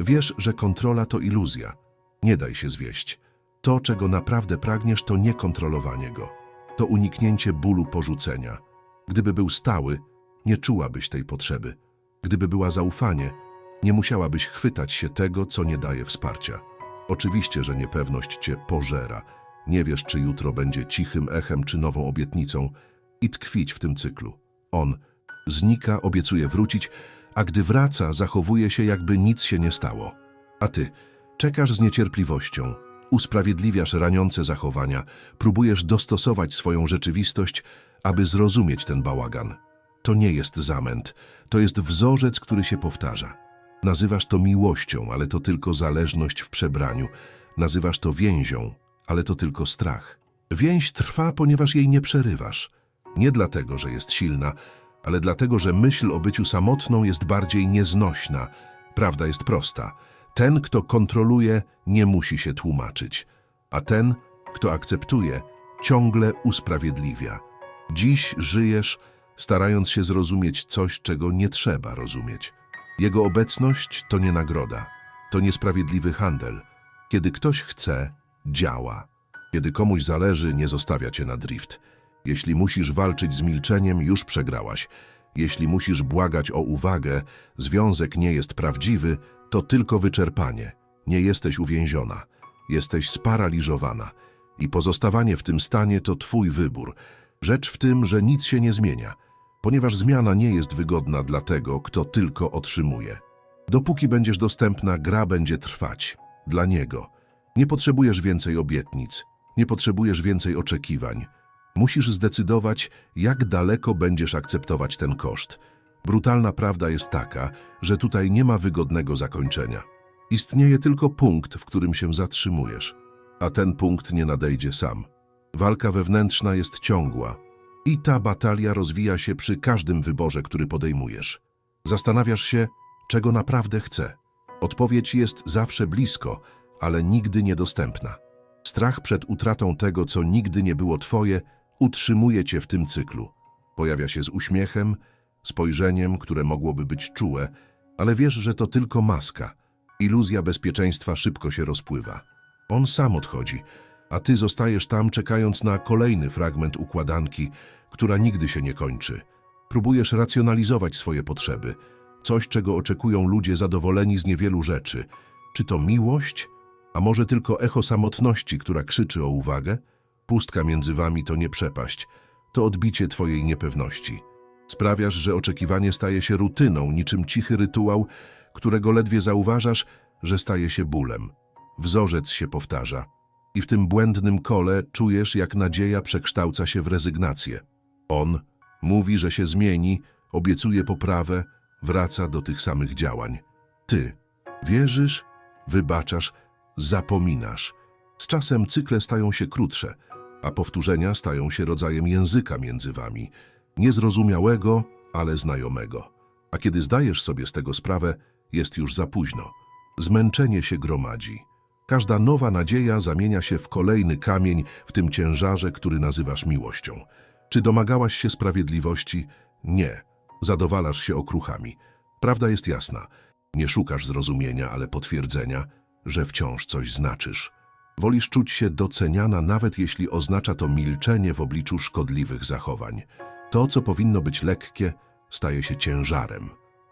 Wiesz, że kontrola to iluzja. Nie daj się zwieść. To, czego naprawdę pragniesz, to nie kontrolowanie go. To uniknięcie bólu porzucenia. Gdyby był stały, nie czułabyś tej potrzeby. Gdyby była zaufanie, nie musiałabyś chwytać się tego, co nie daje wsparcia. Oczywiście, że niepewność cię pożera. Nie wiesz, czy jutro będzie cichym echem, czy nową obietnicą i tkwić w tym cyklu. On znika, obiecuje wrócić, a gdy wraca, zachowuje się, jakby nic się nie stało. A ty czekasz z niecierpliwością, usprawiedliwiasz raniące zachowania, próbujesz dostosować swoją rzeczywistość, aby zrozumieć ten bałagan. To nie jest zamęt, to jest wzorzec, który się powtarza. Nazywasz to miłością, ale to tylko zależność w przebraniu. Nazywasz to więzią, ale to tylko strach. Więź trwa, ponieważ jej nie przerywasz. Nie dlatego, że jest silna, ale dlatego, że myśl o byciu samotną jest bardziej nieznośna. Prawda jest prosta. Ten, kto kontroluje, nie musi się tłumaczyć, a ten, kto akceptuje, ciągle usprawiedliwia. Dziś żyjesz, starając się zrozumieć coś, czego nie trzeba rozumieć. Jego obecność to nie nagroda, to niesprawiedliwy handel. Kiedy ktoś chce, działa. Kiedy komuś zależy, nie zostawia cię na drift. Jeśli musisz walczyć z milczeniem, już przegrałaś. Jeśli musisz błagać o uwagę, związek nie jest prawdziwy, to tylko wyczerpanie. Nie jesteś uwięziona. Jesteś sparaliżowana. I pozostawanie w tym stanie to twój wybór. Rzecz w tym, że nic się nie zmienia, ponieważ zmiana nie jest wygodna dla tego, kto tylko otrzymuje. Dopóki będziesz dostępna, gra będzie trwać. Dla niego. Nie potrzebujesz więcej obietnic. Nie potrzebujesz więcej oczekiwań. Musisz zdecydować, jak daleko będziesz akceptować ten koszt. Brutalna prawda jest taka, że tutaj nie ma wygodnego zakończenia. Istnieje tylko punkt, w którym się zatrzymujesz, a ten punkt nie nadejdzie sam. Walka wewnętrzna jest ciągła i ta batalia rozwija się przy każdym wyborze, który podejmujesz. Zastanawiasz się, czego naprawdę chcę. Odpowiedź jest zawsze blisko, ale nigdy niedostępna. Strach przed utratą tego, co nigdy nie było twoje, utrzymuje cię w tym cyklu. Pojawia się z uśmiechem, spojrzeniem, które mogłoby być czułe, ale wiesz, że to tylko maska. Iluzja bezpieczeństwa szybko się rozpływa. On sam odchodzi, a ty zostajesz tam czekając na kolejny fragment układanki, która nigdy się nie kończy. Próbujesz racjonalizować swoje potrzeby, coś, czego oczekują ludzie zadowoleni z niewielu rzeczy. Czy to miłość? A może tylko echo samotności, która krzyczy o uwagę? Pustka między wami to nie przepaść, to odbicie twojej niepewności. Sprawiasz, że oczekiwanie staje się rutyną, niczym cichy rytuał, którego ledwie zauważasz, że staje się bólem. Wzorzec się powtarza. I w tym błędnym kole czujesz, jak nadzieja przekształca się w rezygnację. On mówi, że się zmieni, obiecuje poprawę, wraca do tych samych działań. Ty wierzysz, wybaczasz, zapominasz. Z czasem cykle stają się krótsze, a powtórzenia stają się rodzajem języka między wami, niezrozumiałego, ale znajomego. A kiedy zdajesz sobie z tego sprawę, jest już za późno. Zmęczenie się gromadzi. Każda nowa nadzieja zamienia się w kolejny kamień w tym ciężarze, który nazywasz miłością. Czy domagałaś się sprawiedliwości? Nie. Zadowalasz się okruchami. Prawda jest jasna. Nie szukasz zrozumienia, ale potwierdzenia, że wciąż coś znaczysz. Wolisz czuć się doceniana, nawet jeśli oznacza to milczenie w obliczu szkodliwych zachowań. To, co powinno być lekkie, staje się ciężarem.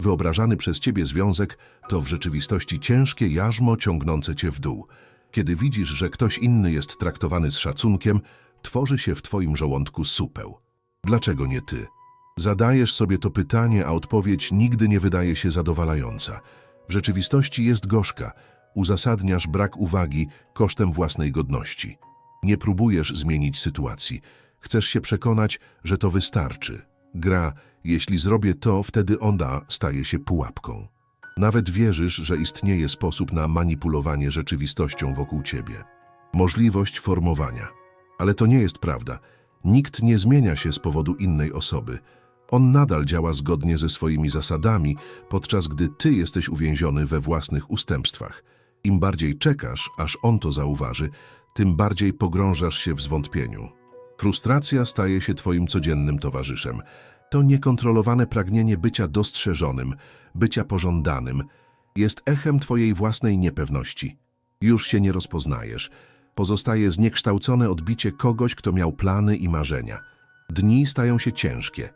Wyobrażany przez ciebie związek to w rzeczywistości ciężkie jarzmo ciągnące cię w dół. Kiedy widzisz, że ktoś inny jest traktowany z szacunkiem, tworzy się w twoim żołądku supeł. Dlaczego nie ty? Zadajesz sobie to pytanie, a odpowiedź nigdy nie wydaje się zadowalająca. W rzeczywistości jest gorzka. Uzasadniasz brak uwagi kosztem własnej godności. Nie próbujesz zmienić sytuacji. Chcesz się przekonać, że to wystarczy. Gra, jeśli zrobię to, wtedy ona staje się pułapką. Nawet wierzysz, że istnieje sposób na manipulowanie rzeczywistością wokół ciebie. Możliwość formowania. Ale to nie jest prawda. Nikt nie zmienia się z powodu innej osoby. On nadal działa zgodnie ze swoimi zasadami, podczas gdy ty jesteś uwięziony we własnych ustępstwach. Im bardziej czekasz, aż on to zauważy, tym bardziej pogrążasz się w zwątpieniu. Frustracja staje się twoim codziennym towarzyszem. To niekontrolowane pragnienie bycia dostrzeżonym, bycia pożądanym. Jest echem twojej własnej niepewności. Już się nie rozpoznajesz. Pozostaje zniekształcone odbicie kogoś, kto miał plany i marzenia. Dni stają się ciężkie.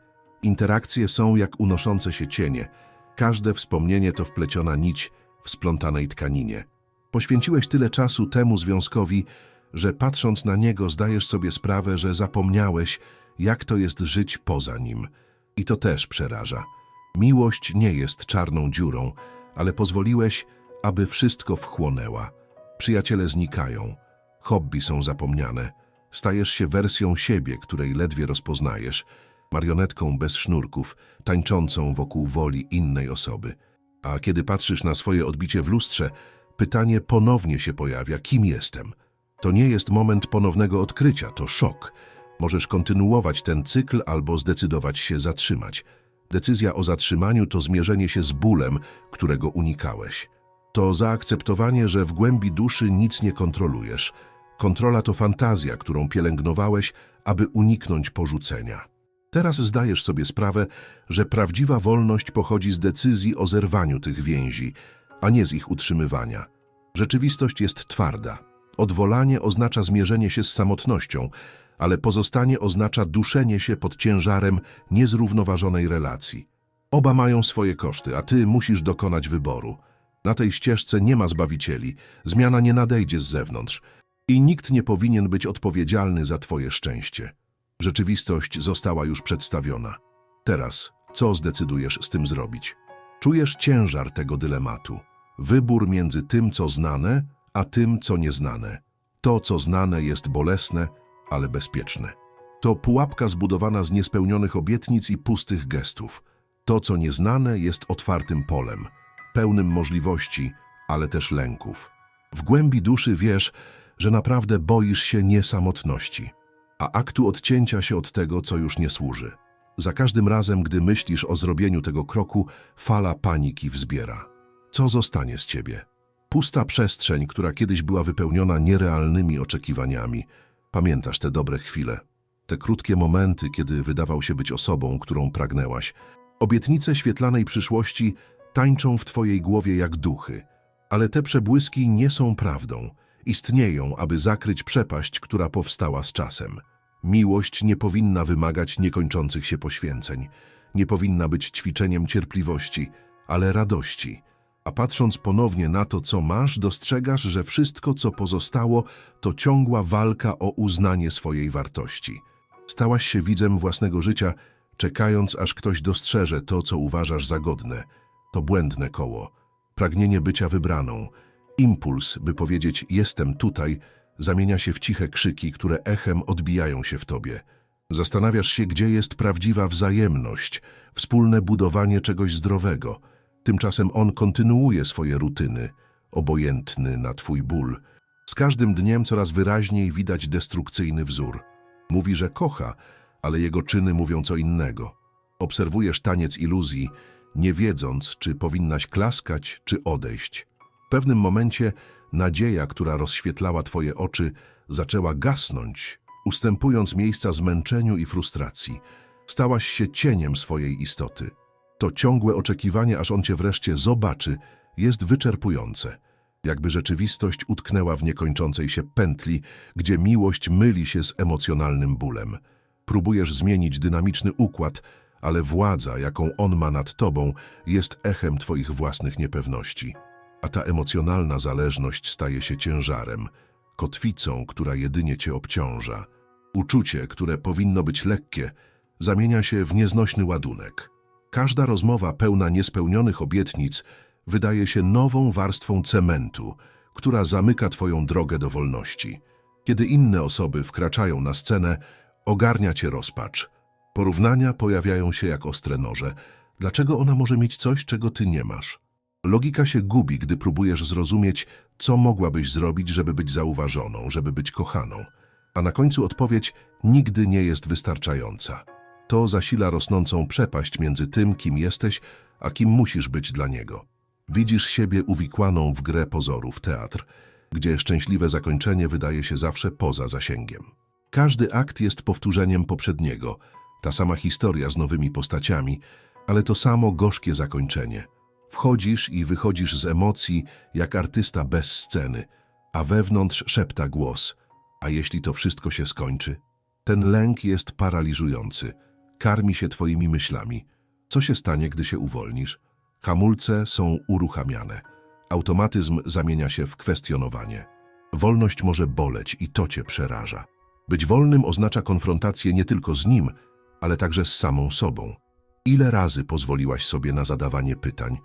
Interakcje są jak unoszące się cienie. Każde wspomnienie to wpleciona nić w splątanej tkaninie. Poświęciłeś tyle czasu temu związkowi, że patrząc na niego zdajesz sobie sprawę, że zapomniałeś, jak to jest żyć poza nim. I to też przeraża. Miłość nie jest czarną dziurą, ale pozwoliłeś, aby wszystko wchłonęła. Przyjaciele znikają, hobby są zapomniane. Stajesz się wersją siebie, której ledwie rozpoznajesz, marionetką bez sznurków, tańczącą wokół woli innej osoby. A kiedy patrzysz na swoje odbicie w lustrze, pytanie ponownie się pojawia: kim jestem? To nie jest moment ponownego odkrycia, to szok. Możesz kontynuować ten cykl albo zdecydować się zatrzymać. Decyzja o zatrzymaniu to zmierzenie się z bólem, którego unikałeś. To zaakceptowanie, że w głębi duszy nic nie kontrolujesz. Kontrola to fantazja, którą pielęgnowałeś, aby uniknąć porzucenia. Teraz zdajesz sobie sprawę, że prawdziwa wolność pochodzi z decyzji o zerwaniu tych więzi, a nie z ich utrzymywania. Rzeczywistość jest twarda. Odwolanie oznacza zmierzenie się z samotnością, ale pozostanie oznacza duszenie się pod ciężarem niezrównoważonej relacji. Oba mają swoje koszty, a ty musisz dokonać wyboru. Na tej ścieżce nie ma zbawicieli, zmiana nie nadejdzie z zewnątrz i nikt nie powinien być odpowiedzialny za twoje szczęście. Rzeczywistość została już przedstawiona. Teraz, co zdecydujesz z tym zrobić? Czujesz ciężar tego dylematu. Wybór między tym, co znane, a tym, co nieznane. To, co znane, jest bolesne, ale bezpieczne. To pułapka zbudowana z niespełnionych obietnic i pustych gestów. To, co nieznane, jest otwartym polem, pełnym możliwości, ale też lęków. W głębi duszy wiesz, że naprawdę boisz się niesamotności, a aktu odcięcia się od tego, co już nie służy. Za każdym razem, gdy myślisz o zrobieniu tego kroku, fala paniki wzbiera. Co zostanie z ciebie? Pusta przestrzeń, która kiedyś była wypełniona nierealnymi oczekiwaniami. Pamiętasz te dobre chwile, te krótkie momenty, kiedy wydawał się być osobą, którą pragnęłaś. Obietnice świetlanej przyszłości tańczą w twojej głowie jak duchy, ale te przebłyski nie są prawdą. Istnieją, aby zakryć przepaść, która powstała z czasem. Miłość nie powinna wymagać niekończących się poświęceń, nie powinna być ćwiczeniem cierpliwości, ale radości. A patrząc ponownie na to, co masz, dostrzegasz, że wszystko, co pozostało, to ciągła walka o uznanie swojej wartości. Stałaś się widzem własnego życia, czekając, aż ktoś dostrzeże to, co uważasz za godne. To błędne koło. Pragnienie bycia wybraną. Impuls, by powiedzieć jestem tutaj, zamienia się w ciche krzyki, które echem odbijają się w tobie. Zastanawiasz się, gdzie jest prawdziwa wzajemność, wspólne budowanie czegoś zdrowego. Tymczasem on kontynuuje swoje rutyny, obojętny na twój ból. Z każdym dniem coraz wyraźniej widać destrukcyjny wzór. Mówi, że kocha, ale jego czyny mówią co innego. Obserwujesz taniec iluzji, nie wiedząc, czy powinnaś klaskać, czy odejść. W pewnym momencie nadzieja, która rozświetlała twoje oczy, zaczęła gasnąć, ustępując miejsca zmęczeniu i frustracji. Stałaś się cieniem swojej istoty. To ciągłe oczekiwanie, aż on cię wreszcie zobaczy, jest wyczerpujące. Jakby rzeczywistość utknęła w niekończącej się pętli, gdzie miłość myli się z emocjonalnym bólem. Próbujesz zmienić dynamiczny układ, ale władza, jaką on ma nad tobą, jest echem twoich własnych niepewności. A ta emocjonalna zależność staje się ciężarem, kotwicą, która jedynie cię obciąża. Uczucie, które powinno być lekkie, zamienia się w nieznośny ładunek. Każda rozmowa pełna niespełnionych obietnic wydaje się nową warstwą cementu, która zamyka twoją drogę do wolności. Kiedy inne osoby wkraczają na scenę, ogarnia cię rozpacz. Porównania pojawiają się jak ostre noże. Dlaczego ona może mieć coś, czego ty nie masz? Logika się gubi, gdy próbujesz zrozumieć, co mogłabyś zrobić, żeby być zauważoną, żeby być kochaną. A na końcu odpowiedź nigdy nie jest wystarczająca. To zasila rosnącą przepaść między tym, kim jesteś, a kim musisz być dla niego. Widzisz siebie uwikłaną w grę pozorów, teatr, gdzie szczęśliwe zakończenie wydaje się zawsze poza zasięgiem. Każdy akt jest powtórzeniem poprzedniego, ta sama historia z nowymi postaciami, ale to samo gorzkie zakończenie. Wchodzisz i wychodzisz z emocji jak artysta bez sceny, a wewnątrz szepta głos. A jeśli to wszystko się skończy? Ten lęk jest paraliżujący. Karmi się twoimi myślami. Co się stanie, gdy się uwolnisz? Hamulce są uruchamiane. Automatyzm zamienia się w kwestionowanie. Wolność może boleć i to cię przeraża. Być wolnym oznacza konfrontację nie tylko z nim, ale także z samą sobą. Ile razy pozwoliłaś sobie na zadawanie pytań?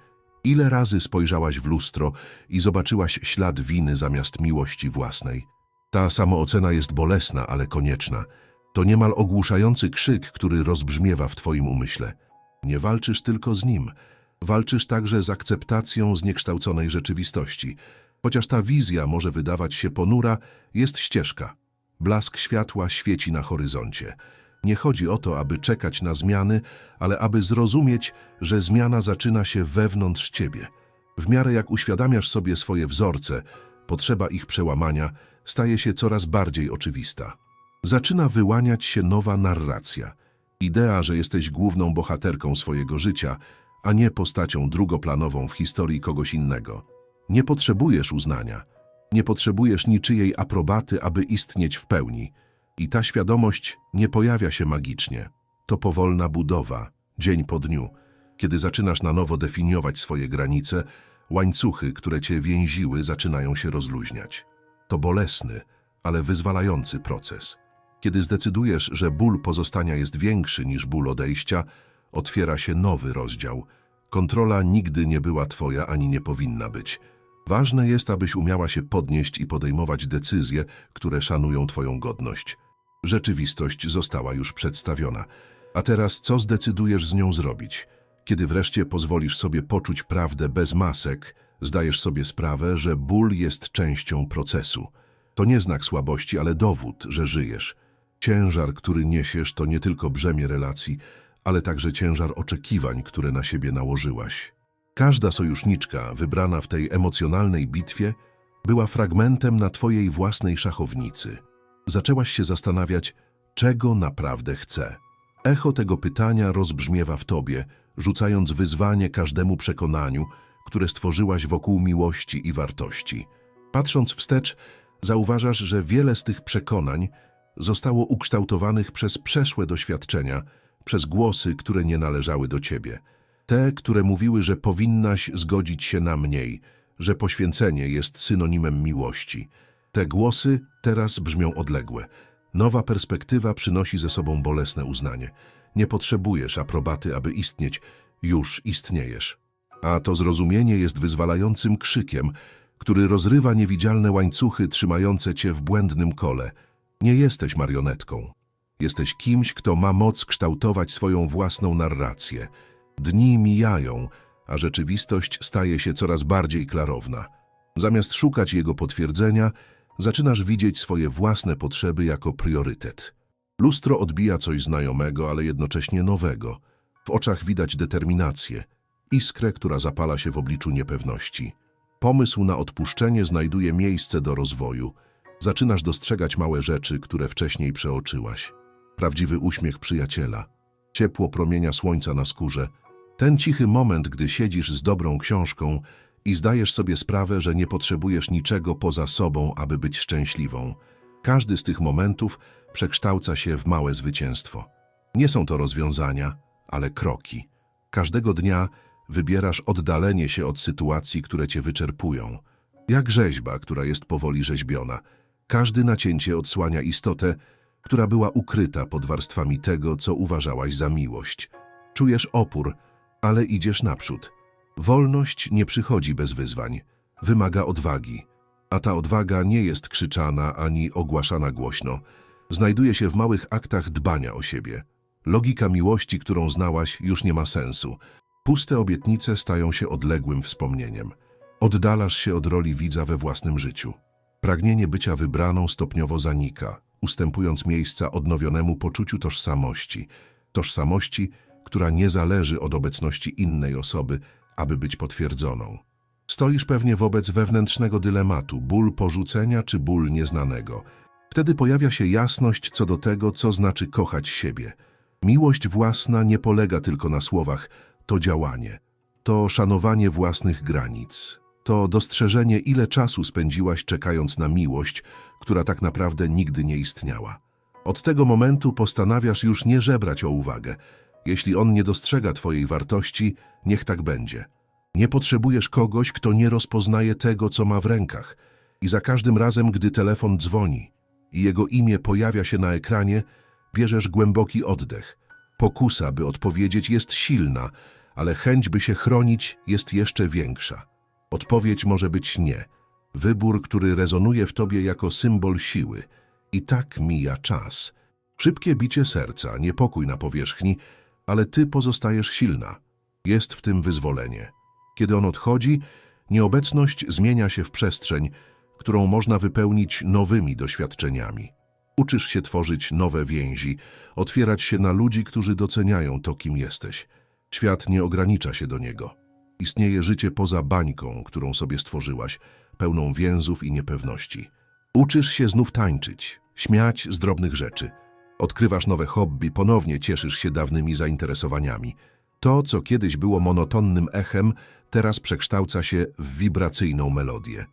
Ile razy spojrzałaś w lustro i zobaczyłaś ślad winy zamiast miłości własnej? Ta samoocena jest bolesna, ale konieczna. To niemal ogłuszający krzyk, który rozbrzmiewa w twoim umyśle. Nie walczysz tylko z nim, walczysz także z akceptacją zniekształconej rzeczywistości. Chociaż ta wizja może wydawać się ponura, jest ścieżka. Blask światła świeci na horyzoncie. Nie chodzi o to, aby czekać na zmiany, ale aby zrozumieć, że zmiana zaczyna się wewnątrz ciebie. W miarę jak uświadamiasz sobie swoje wzorce, potrzeba ich przełamania staje się coraz bardziej oczywista. Zaczyna wyłaniać się nowa narracja. Idea, że jesteś główną bohaterką swojego życia, a nie postacią drugoplanową w historii kogoś innego. Nie potrzebujesz uznania. Nie potrzebujesz niczyjej aprobaty, aby istnieć w pełni. I ta świadomość nie pojawia się magicznie. To powolna budowa, dzień po dniu. Kiedy zaczynasz na nowo definiować swoje granice, łańcuchy, które cię więziły, zaczynają się rozluźniać. To bolesny, ale wyzwalający proces. Kiedy zdecydujesz, że ból pozostania jest większy niż ból odejścia, otwiera się nowy rozdział. Kontrola nigdy nie była twoja ani nie powinna być. Ważne jest, abyś umiała się podnieść i podejmować decyzje, które szanują twoją godność. Rzeczywistość została już przedstawiona. A teraz co zdecydujesz z nią zrobić? Kiedy wreszcie pozwolisz sobie poczuć prawdę bez masek, zdajesz sobie sprawę, że ból jest częścią procesu. To nie znak słabości, ale dowód, że żyjesz. Ciężar, który niesiesz, to nie tylko brzemię relacji, ale także ciężar oczekiwań, które na siebie nałożyłaś. Każda sojuszniczka wybrana w tej emocjonalnej bitwie była fragmentem na twojej własnej szachownicy. Zaczęłaś się zastanawiać, czego naprawdę chcę. Echo tego pytania rozbrzmiewa w tobie, rzucając wyzwanie każdemu przekonaniu, które stworzyłaś wokół miłości i wartości. Patrząc wstecz, zauważasz, że wiele z tych przekonań zostało ukształtowanych przez przeszłe doświadczenia, przez głosy, które nie należały do ciebie. Te, które mówiły, że powinnaś zgodzić się na mniej, że poświęcenie jest synonimem miłości. Te głosy teraz brzmią odległe. Nowa perspektywa przynosi ze sobą bolesne uznanie. Nie potrzebujesz aprobaty, aby istnieć, już istniejesz. A to zrozumienie jest wyzwalającym krzykiem, który rozrywa niewidzialne łańcuchy trzymające cię w błędnym kole. Nie jesteś marionetką. Jesteś kimś, kto ma moc kształtować swoją własną narrację. Dni mijają, a rzeczywistość staje się coraz bardziej klarowna. Zamiast szukać jego potwierdzenia, zaczynasz widzieć swoje własne potrzeby jako priorytet. Lustro odbija coś znajomego, ale jednocześnie nowego. W oczach widać determinację, iskrę, która zapala się w obliczu niepewności. Pomysł na odpuszczenie znajduje miejsce do rozwoju. Zaczynasz dostrzegać małe rzeczy, które wcześniej przeoczyłaś. Prawdziwy uśmiech przyjaciela, ciepło promienia słońca na skórze. Ten cichy moment, gdy siedzisz z dobrą książką i zdajesz sobie sprawę, że nie potrzebujesz niczego poza sobą, aby być szczęśliwą. Każdy z tych momentów przekształca się w małe zwycięstwo. Nie są to rozwiązania, ale kroki. Każdego dnia wybierasz oddalenie się od sytuacji, które cię wyczerpują. Jak rzeźba, która jest powoli rzeźbiona. Każdy nacięcie odsłania istotę, która była ukryta pod warstwami tego, co uważałaś za miłość. Czujesz opór, ale idziesz naprzód. Wolność nie przychodzi bez wyzwań, wymaga odwagi. A ta odwaga nie jest krzyczana ani ogłaszana głośno. Znajduje się w małych aktach dbania o siebie. Logika miłości, którą znałaś, już nie ma sensu. Puste obietnice stają się odległym wspomnieniem. Oddalasz się od roli widza we własnym życiu. Pragnienie bycia wybraną stopniowo zanika, ustępując miejsca odnowionemu poczuciu tożsamości. Tożsamości, która nie zależy od obecności innej osoby, aby być potwierdzoną. Stoisz pewnie wobec wewnętrznego dylematu, ból porzucenia czy ból nieznanego. Wtedy pojawia się jasność co do tego, co znaczy kochać siebie. Miłość własna nie polega tylko na słowach, to działanie. To szanowanie własnych granic. To dostrzeżenie, ile czasu spędziłaś czekając na miłość, która tak naprawdę nigdy nie istniała. Od tego momentu postanawiasz już nie żebrać o uwagę. Jeśli on nie dostrzega twojej wartości, niech tak będzie. Nie potrzebujesz kogoś, kto nie rozpoznaje tego, co ma w rękach. I za każdym razem, gdy telefon dzwoni i jego imię pojawia się na ekranie, bierzesz głęboki oddech. Pokusa, by odpowiedzieć, jest silna, ale chęć, by się chronić, jest jeszcze większa. Odpowiedź może być nie. Wybór, który rezonuje w tobie jako symbol siły. I tak mija czas. Szybkie bicie serca, niepokój na powierzchni, ale ty pozostajesz silna. Jest w tym wyzwolenie. Kiedy on odchodzi, nieobecność zmienia się w przestrzeń, którą można wypełnić nowymi doświadczeniami. Uczysz się tworzyć nowe więzi, otwierać się na ludzi, którzy doceniają to, kim jesteś. Świat nie ogranicza się do niego. Istnieje życie poza bańką, którą sobie stworzyłaś, pełną więzów i niepewności. Uczysz się znów tańczyć, śmiać z drobnych rzeczy. Odkrywasz nowe hobby, ponownie cieszysz się dawnymi zainteresowaniami. To, co kiedyś było monotonnym echem, teraz przekształca się w wibracyjną melodię.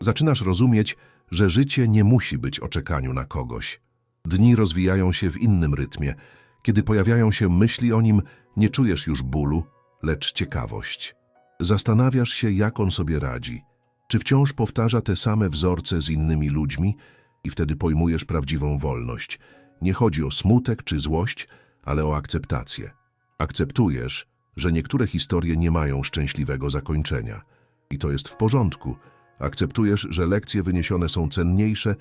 Zaczynasz rozumieć, że życie nie musi być o czekaniu na kogoś. Dni rozwijają się w innym rytmie. Kiedy pojawiają się myśli o nim, nie czujesz już bólu, lecz ciekawość. Zastanawiasz się, jak on sobie radzi. Czy wciąż powtarza te same wzorce z innymi ludźmi i wtedy pojmujesz prawdziwą wolność. Nie chodzi o smutek czy złość, ale o akceptację. Akceptujesz, że niektóre historie nie mają szczęśliwego zakończenia. I to jest w porządku. Akceptujesz, że lekcje wyniesione są cenniejsze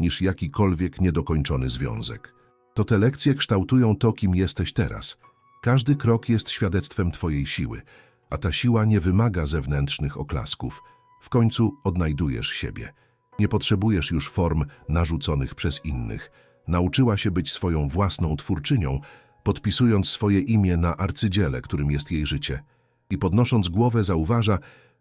niż jakikolwiek niedokończony związek. To te lekcje kształtują to, kim jesteś teraz. Każdy krok jest świadectwem twojej siły, a ta siła nie wymaga zewnętrznych oklasków. W końcu odnajdujesz siebie. Nie potrzebujesz już form narzuconych przez innych. Nauczyła się być swoją własną twórczynią, podpisując swoje imię na arcydziele, którym jest jej życie. I podnosząc głowę zauważa,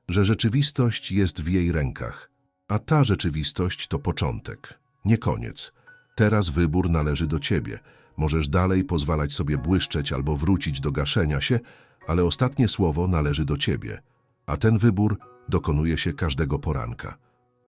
że rzeczywistość jest w jej rękach. A ta rzeczywistość to początek, nie koniec. Teraz wybór należy do ciebie. Możesz dalej pozwalać sobie błyszczeć albo wrócić do gaszenia się, ale ostatnie słowo należy do ciebie. A ten wybór dokonuje się każdego poranka.